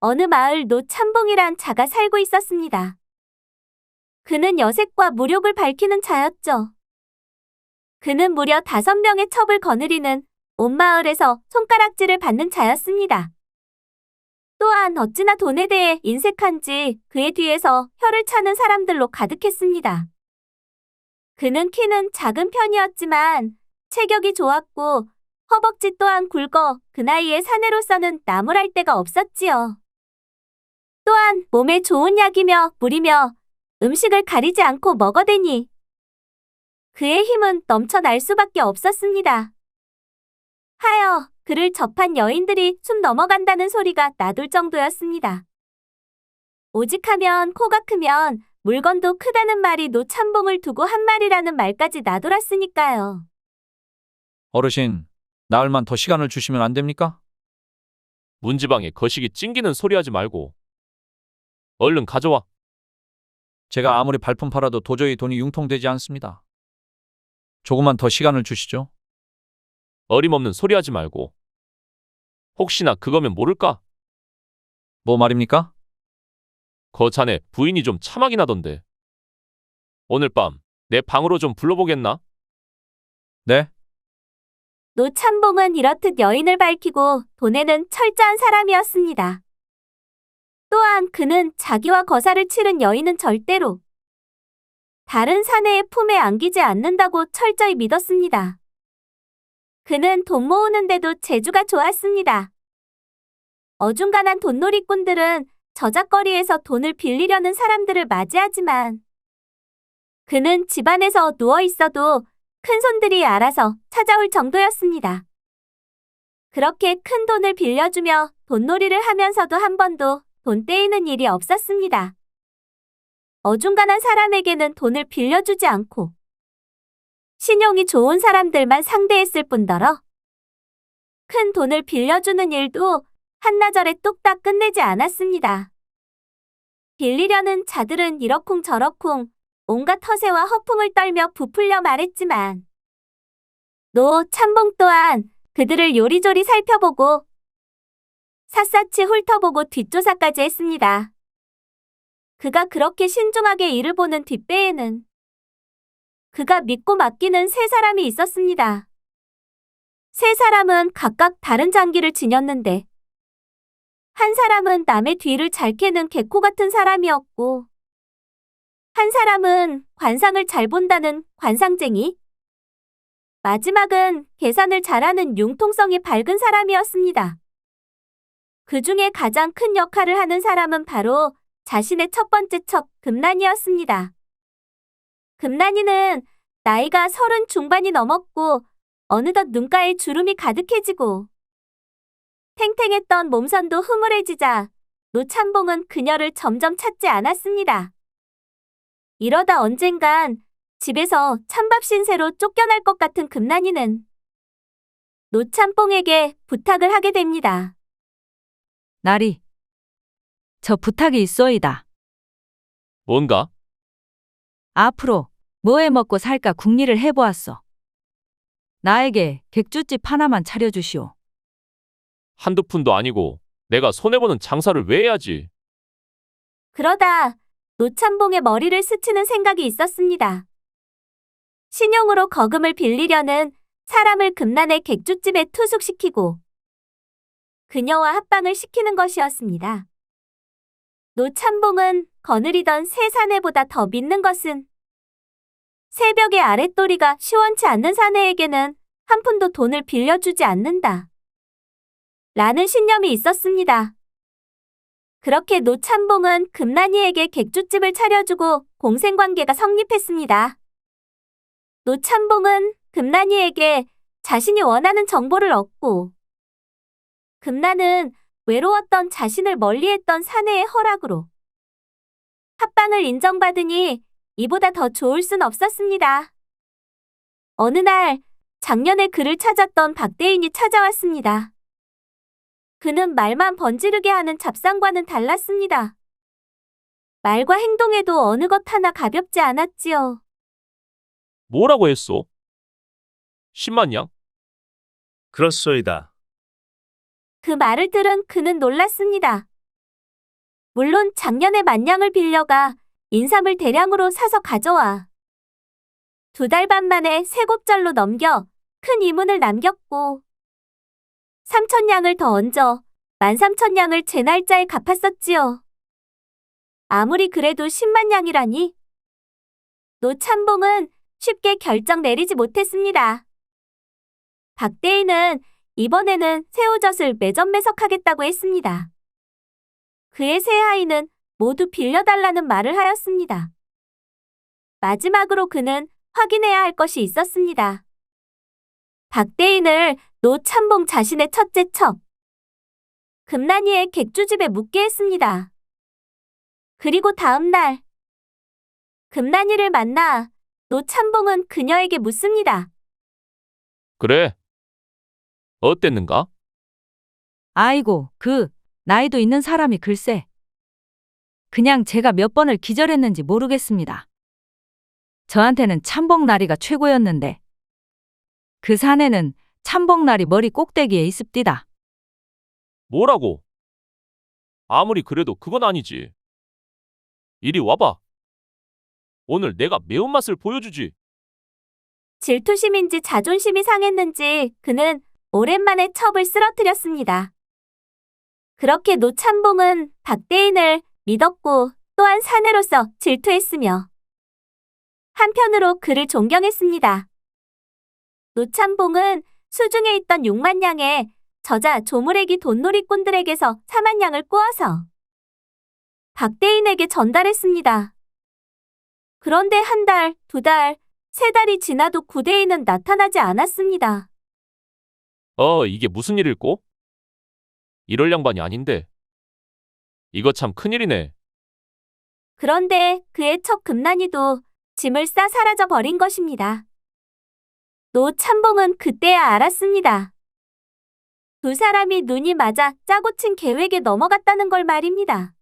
어느 마을 노참봉이란 자가 살고 있었습니다. 그는 여색과 무력을 밝히는 자였죠. 그는 무려 다섯 명의 첩을 거느리는 온 마을에서 손가락질을 받는 자였습니다. 또한 어찌나 돈에 대해 인색한지 그의 뒤에서 혀를 차는 사람들로 가득했습니다. 그는 키는 작은 편이었지만 체격이 좋았고 허벅지 또한 굵어 그 나이에 사내로서는 나무랄 데가 없었지요. 또한 몸에 좋은 약이며 물이며 음식을 가리지 않고 먹어대니 그의 힘은 넘쳐날 수밖에 없었습니다. 하여 그를 접한 여인들이 숨 넘어간다는 소리가 나돌 정도였습니다. 오직 하면 코가 크면 물건도 크다는 말이 노참봉을 두고 한 말이라는 말까지 나돌았으니까요. 어르신, 나흘만 더 시간을 주시면 안 됩니까? 문지방에 거시기 찡기는 소리 하지 말고. 얼른 가져와. 제가 아무리 발품 팔아도 도저히 돈이 융통되지 않습니다. 조금만 더 시간을 주시죠. 어림없는 소리 하지 말고. 혹시나 그거면 모를까? 뭐 말입니까? 거 자네 부인이 좀 참하긴 하던데. 오늘 밤 내 방으로 좀 불러보겠나? 네? 노참봉은 이렇듯 여인을 밝히고 돈에는 철저한 사람이었습니다. 또한 그는 자기와 거사를 치른 여인은 절대로 다른 사내의 품에 안기지 않는다고 철저히 믿었습니다. 그는 돈 모으는데도 재주가 좋았습니다. 어중간한 돈놀이꾼들은 저작거리에서 돈을 빌리려는 사람들을 맞이하지만 그는 집안에서 누워 있어도 큰 손들이 알아서 찾아올 정도였습니다. 그렇게 큰 돈을 빌려주며 돈놀이를 하면서도 한 번도 돈 떼이는 일이 없었습니다. 어중간한 사람에게는 돈을 빌려주지 않고 신용이 좋은 사람들만 상대했을 뿐더러 큰 돈을 빌려주는 일도 한나절에 뚝딱 끝내지 않았습니다. 빌리려는 자들은 이러쿵 저러쿵 온갖 허세와 허풍을 떨며 부풀려 말했지만 노 참봉 또한 그들을 요리조리 살펴보고 샅샅이 훑어보고 뒷조사까지 했습니다. 그가 그렇게 신중하게 일을 보는 뒷배에는 그가 믿고 맡기는 세 사람이 있었습니다. 세 사람은 각각 다른 장기를 지녔는데 한 사람은 남의 뒤를 잘 캐는 개코 같은 사람이었고 한 사람은 관상을 잘 본다는 관상쟁이 마지막은 계산을 잘하는 융통성이 밝은 사람이었습니다. 그 중에 가장 큰 역할을 하는 사람은 바로 자신의 첫 번째 첩 금난이었습니다. 금난이는 나이가 서른 중반이 넘었고 어느덧 눈가에 주름이 가득해지고 탱탱했던 몸선도 흐물해지자 노참봉은 그녀를 점점 찾지 않았습니다. 이러다 언젠간 집에서 찬밥 신세로 쫓겨날 것 같은 금난이는 노참봉에게 부탁을 하게 됩니다. 나리. 저 부탁이 있소이다. 뭔가? 앞으로 뭐해 먹고 살까 궁리를 해보았어. 나에게 객주집 하나만 차려주시오. 한두 푼도 아니고 내가 손해보는 장사를 왜 해야지? 그러다 노참봉의 머리를 스치는 생각이 있었습니다. 신용으로 거금을 빌리려는 사람을 금난의 객주집에 투숙시키고 그녀와 합방을 시키는 것이었습니다. 노참봉은 거느리던 새 사내보다 더 믿는 것은 새벽의 아랫도리가 시원치 않는 사내에게는 한 푼도 돈을 빌려주지 않는다. 라는 신념이 있었습니다. 그렇게 노참봉은 금난이에게 객주집을 차려주고 공생관계가 성립했습니다. 노참봉은 금난이에게 자신이 원하는 정보를 얻고 금난은 외로웠던 자신을 멀리했던 사내의 허락으로 합방을 인정받으니 이보다 더 좋을 순 없었습니다. 어느 날 작년에 그를 찾았던 박대인이 찾아왔습니다. 그는 말만 번지르게 하는 잡상과는 달랐습니다. 말과 행동에도 어느 것 하나 가볍지 않았지요. 뭐라고 했소? 10만 양? 그렇소이다. 그 말을 들은 그는 놀랐습니다. 물론 작년에 만냥을 빌려가 인삼을 대량으로 사서 가져와. 두 달 반 만에 세 곱절로 넘겨 큰 이문을 남겼고, 삼천 양을 더 얹어 만 삼천 양을 제 날짜에 갚았었지요. 아무리 그래도 10만 양이라니. 노참봉은 쉽게 결정 내리지 못했습니다. 박대인은 이번에는 새우젓을 매점 매석하겠다고 했습니다. 그의 세 아이는 모두 빌려달라는 말을 하였습니다. 마지막으로 그는 확인해야 할 것이 있었습니다. 박대인을 노참봉 자신의 첫째 첩, 금난이의 객주집에 묵게 했습니다. 그리고 다음 날, 금난이를 만나 노참봉은 그녀에게 묻습니다. 그래. 어땠는가? 아이고, 그, 나이도 있는 사람이 글쎄. 그냥 제가 몇 번을 기절했는지 모르겠습니다. 저한테는 참복나리가 최고였는데. 그 산에는 참복나리 머리 꼭대기에 있습디다. 뭐라고? 아무리 그래도 그건 아니지. 이리 와봐. 오늘 내가 매운맛을 보여주지. 질투심인지 자존심이 상했는지 그는 오랜만에 첩을 쓰러뜨렸습니다. 그렇게 노참봉은 박대인을 믿었고 또한 사내로서 질투했으며 한편으로 그를 존경했습니다. 노참봉은 수중에 있던 6만 양의 저자 조무래기 돈놀이꾼들에게서 4만 양을 꼬아서 박대인에게 전달했습니다. 그런데 한 달, 두 달, 세 달이 지나도 구대인은 나타나지 않았습니다. 어, 이게 무슨 일일꼬? 이럴 양반이 아닌데. 이거 참 큰일이네. 그런데 그의 첫 금난이도 짐을 싸 사라져 버린 것입니다. 노 참봉은 그때야 알았습니다. 두 사람이 눈이 맞아 짜고 친 계획에 넘어갔다는 걸 말입니다.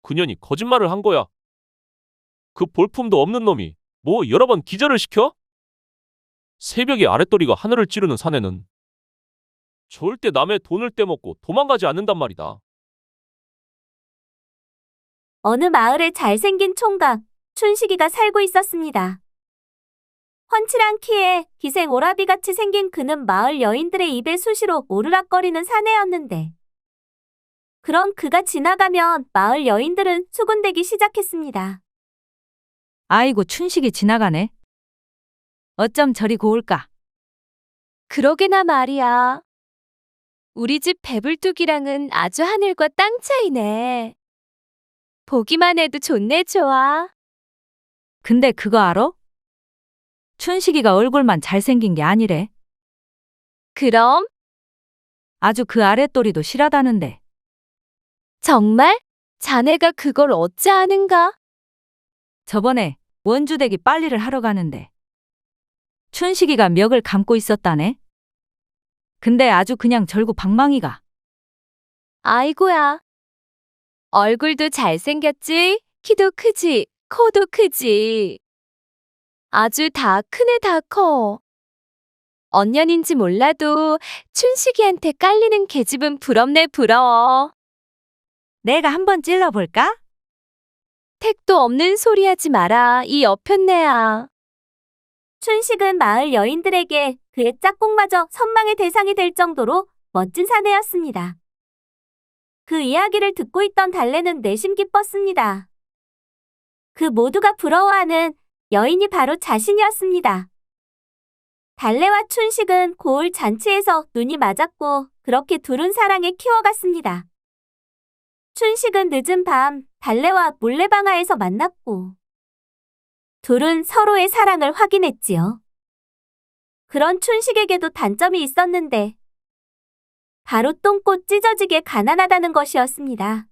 그년이 거짓말을 한 거야. 그 볼품도 없는 놈이 뭐 여러 번 기절을 시켜? 새벽에 아랫도리가 하늘을 찌르는 사내는 절대 남의 돈을 떼먹고 도망가지 않는단 말이다. 어느 마을에 잘생긴 총각, 춘식이가 살고 있었습니다. 훤칠한 키에 기생 오라비같이 생긴 그는 마을 여인들의 입에 수시로 오르락거리는 사내였는데 그런 그가 지나가면 마을 여인들은 수군대기 시작했습니다. 아이고, 춘식이 지나가네. 어쩜 저리 고울까? 그러게나 말이야. 우리 집 배불뚝이랑은 아주 하늘과 땅 차이네. 보기만 해도 좋네, 좋아. 근데 그거 알아? 춘식이가 얼굴만 잘생긴 게 아니래. 그럼 아주 그 아랫도리도 실하다는데. 정말? 자네가 그걸 어찌 아는가? 저번에 원주대기 빨리를 하러 가는데 춘식이가 멱을 감고 있었다네. 근데 아주 그냥 절구 방망이가 아이고야. 얼굴도 잘생겼지? 키도 크지? 코도 크지? 아주 다 크네, 다 커. 언년인지 몰라도 춘식이한테 깔리는 계집은 부럽네, 부러워. 내가 한번 찔러볼까? 택도 없는 소리 하지 마라, 이 여편네야. 춘식은 마을 여인들에게 그의 짝꿍마저 선망의 대상이 될 정도로 멋진 사내였습니다. 그 이야기를 듣고 있던 달래는 내심 기뻤습니다. 그 모두가 부러워하는 여인이 바로 자신이었습니다. 달래와 춘식은 고을 잔치에서 눈이 맞았고 그렇게 둘은 사랑에 키워갔습니다. 춘식은 늦은 밤 달래와 몰래방아에서 만났고 둘은 서로의 사랑을 확인했지요. 그런 춘식에게도 단점이 있었는데 바로 똥꼬 찢어지게 가난하다는 것이었습니다.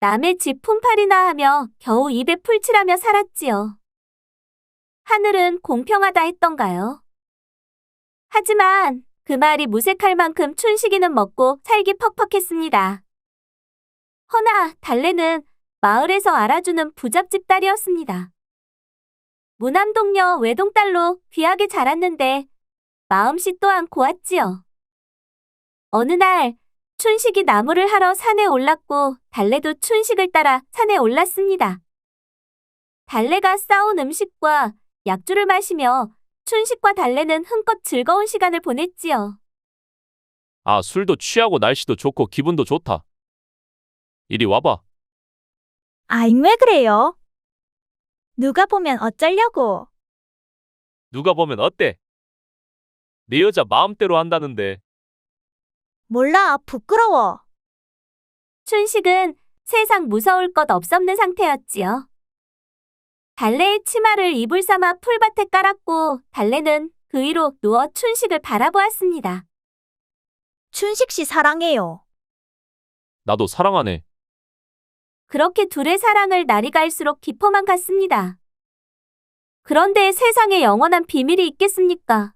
남의 집 품팔이나 하며 겨우 입에 풀칠하며 살았지요. 하늘은 공평하다 했던가요? 하지만 그 말이 무색할 만큼 춘식이는 먹고 살기 퍽퍽했습니다. 허나 달래는 마을에서 알아주는 부잣집 딸이었습니다. 무남동녀 외동딸로 귀하게 자랐는데 마음씨 또한 고왔지요. 어느 날 춘식이 나무를 하러 산에 올랐고 달래도 춘식을 따라 산에 올랐습니다. 달래가 싸온 음식과 약주를 마시며 춘식과 달래는 흥껏 즐거운 시간을 보냈지요. 아, 술도 취하고 날씨도 좋고 기분도 좋다. 이리 와봐. 아잉 왜 그래요? 누가 보면 어쩌려고? 누가 보면 어때? 내 여자 마음대로 한다는데. 몰라, 부끄러워. 춘식은 세상 무서울 것 없었는 상태였지요. 달래의 치마를 이불 삼아 풀밭에 깔았고 달래는 그 위로 누워 춘식을 바라보았습니다. 춘식 씨 사랑해요. 나도 사랑하네. 그렇게 둘의 사랑을 날이 갈수록 깊어만 갔습니다. 그런데 세상에 영원한 비밀이 있겠습니까?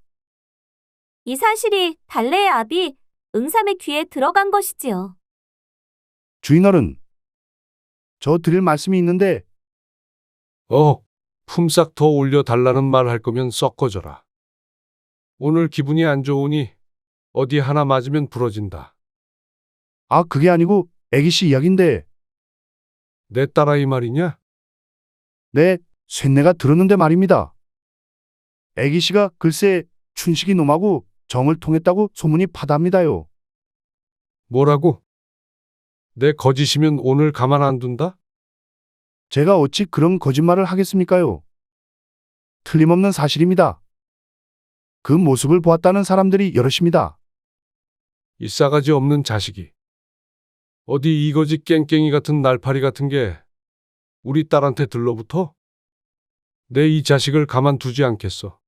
이 사실이 달래의 아비 응삼의 귀에 들어간 것이지요. 주인어른, 저 드릴 말씀이 있는데 어, 품삯 더 올려달라는 말 할 거면 섞어줘라. 오늘 기분이 안 좋으니 어디 하나 맞으면 부러진다. 아 그게 아니고 애기 씨 이야기인데 내 딸아이 말이냐? 네 쇳내가 들었는데 말입니다. 애기 씨가 글쎄 춘식이 놈하고 정을 통했다고 소문이 파답니다요. 뭐라고? 내 거짓이면 오늘 가만 안 둔다? 제가 어찌 그런 거짓말을 하겠습니까요? 틀림없는 사실입니다. 그 모습을 보았다는 사람들이 여럿입니다. 이 싸가지 없는 자식이. 어디 이거지 깽깽이 같은 날파리 같은 게 우리 딸한테 들러붙어? 내 이 자식을 가만두지 않겠어.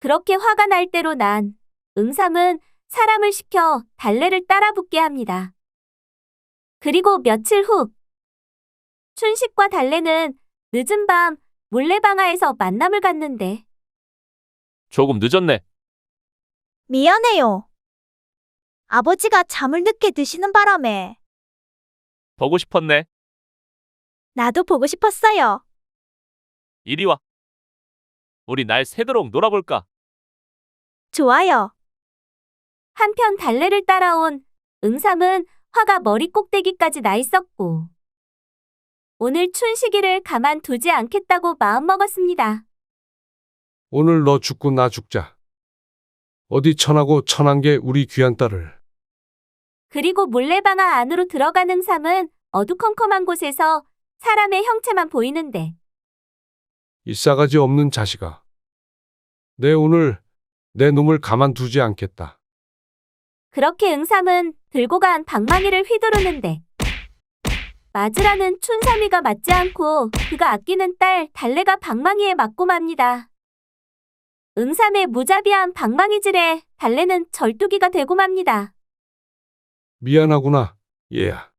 그렇게 화가 날 대로 난 응삼은 사람을 시켜 달래를 따라 붙게 합니다. 그리고 며칠 후 춘식과 달래는 늦은 밤 물레방아에서 만남을 갖는데 조금 늦었네. 미안해요. 아버지가 잠을 늦게 드시는 바람에 보고 싶었네. 나도 보고 싶었어요. 이리 와. 우리 날 새도록 놀아볼까? 좋아요. 한편 달래를 따라온 응삼은 화가 머리 꼭대기까지 나 있었고 오늘 춘식이를 가만두지 않겠다고 마음먹었습니다. 오늘 너 죽고 나 죽자. 어디 천하고 천한 게 우리 귀한 딸을. 그리고 물레방아 안으로 들어간 응삼은 어두컴컴한 곳에서 사람의 형체만 보이는데 이 싸가지 없는 자식아. 내 오늘 내 놈을 가만두지 않겠다. 그렇게 응삼은 들고 간 방망이를 휘두르는데 맞으라는 춘삼이가 맞지 않고 그가 아끼는 딸 달래가 방망이에 맞고 맙니다. 응삼의 무자비한 방망이질에 달래는 절뚝이가 되고 맙니다. 미안하구나, 얘야.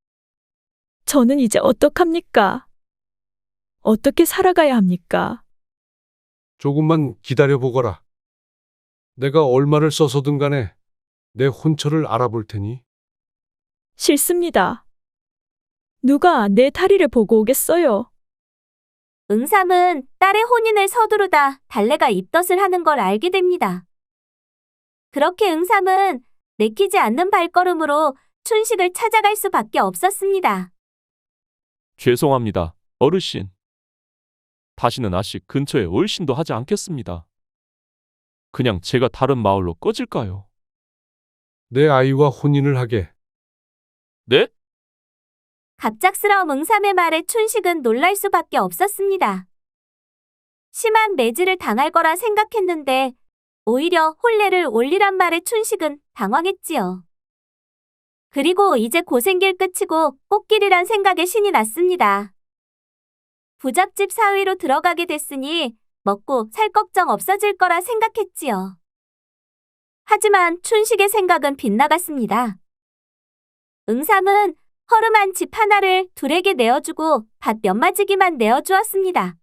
저는 이제 어떡합니까? 어떻게 살아가야 합니까? 조금만 기다려보거라. 내가 얼마를 써서든 간에 내 혼처를 알아볼 테니. 싫습니다. 누가 내 다리를 보고 오겠어요? 응삼은 딸의 혼인을 서두르다 달래가 입덧을 하는 걸 알게 됩니다. 그렇게 응삼은 내키지 않는 발걸음으로 춘식을 찾아갈 수밖에 없었습니다. 죄송합니다. 어르신. 다시는 아씨 근처에 얼씬도 하지 않겠습니다. 그냥 제가 다른 마을로 꺼질까요? 내 아이와 혼인을 하게. 네? 갑작스러운 응삼의 말에 춘식은 놀랄 수밖에 없었습니다. 심한 매질을 당할 거라 생각했는데 오히려 혼례를 올리란 말에 춘식은 당황했지요. 그리고 이제 고생길 끝이고 꽃길이란 생각에 신이 났습니다. 부잣집 사위로 들어가게 됐으니 먹고 살 걱정 없어질 거라 생각했지요. 하지만 춘식의 생각은 빗나갔습니다. 응삼은 허름한 집 하나를 둘에게 내어주고 밭몇 마지기만 내어주었습니다.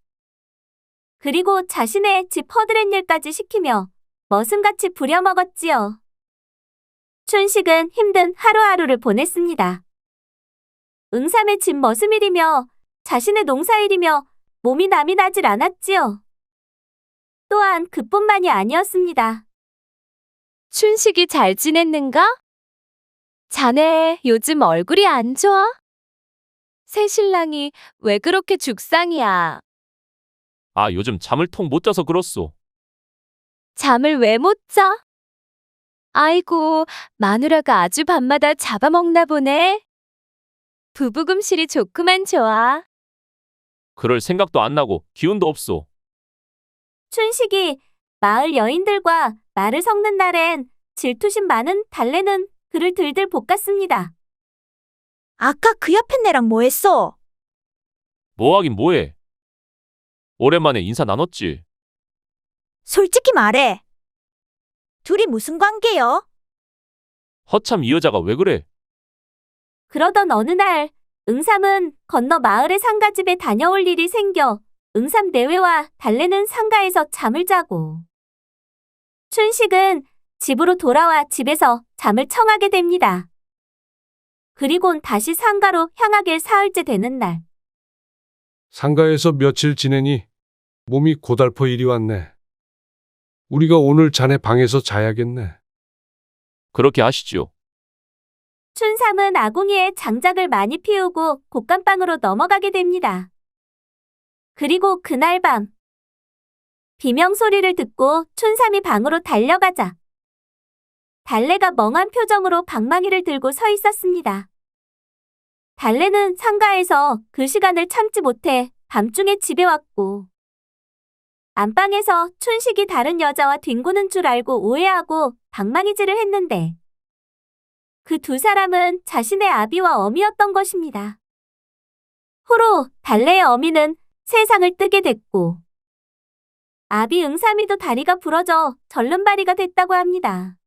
그리고 자신의 집 허드렛 일까지 시키며 머슴같이 부려먹었지요. 춘식은 힘든 하루하루를 보냈습니다. 응삼의 집 머슴일이며 자신의 농사일이며 몸이 남이 나질 않았지요. 또한 그뿐만이 아니었습니다. 춘식이 잘 지냈는가? 자네 요즘 얼굴이 안 좋아? 새 신랑이 왜 그렇게 죽상이야? 아, 요즘 잠을 통 못 자서 그렇소. 잠을 왜 못 자? 아이고, 마누라가 아주 밤마다 잡아먹나 보네. 부부금실이 좋구만 좋아. 그럴 생각도 안 나고 기운도 없소. 춘식이 마을 여인들과 말을 섞는 날엔 질투심 많은 달래는 그를 들들 볶았습니다. 아까 그 옆에 내랑 뭐 했어? 뭐 하긴 뭐해. 오랜만에 인사 나눴지. 솔직히 말해. 둘이 무슨 관계요? 허참 이 여자가 왜 그래? 그러던 어느 날 응삼은 건너 마을의 상가집에 다녀올 일이 생겨 응삼 내외와 달래는 상가에서 잠을 자고 춘식은 집으로 돌아와 집에서 잠을 청하게 됩니다. 그리곤 다시 상가로 향하길 사흘째 되는 날 상가에서 며칠 지내니 몸이 고달퍼 이리 왔네. 우리가 오늘 자네 방에서 자야겠네. 그렇게 하시지요. 춘삼은 아궁이에 장작을 많이 피우고 곡간방으로 넘어가게 됩니다. 그리고 그날 밤 비명 소리를 듣고 춘삼이 방으로 달려가자 달래가 멍한 표정으로 방망이를 들고 서 있었습니다. 달래는 상가에서 그 시간을 참지 못해 밤중에 집에 왔고 안방에서 춘식이 다른 여자와 뒹구는 줄 알고 오해하고 방망이질을 했는데 그 두 사람은 자신의 아비와 어미였던 것입니다. 후로 달래의 어미는 세상을 뜨게 됐고 아비 응삼이도 다리가 부러져 절름발이가 됐다고 합니다.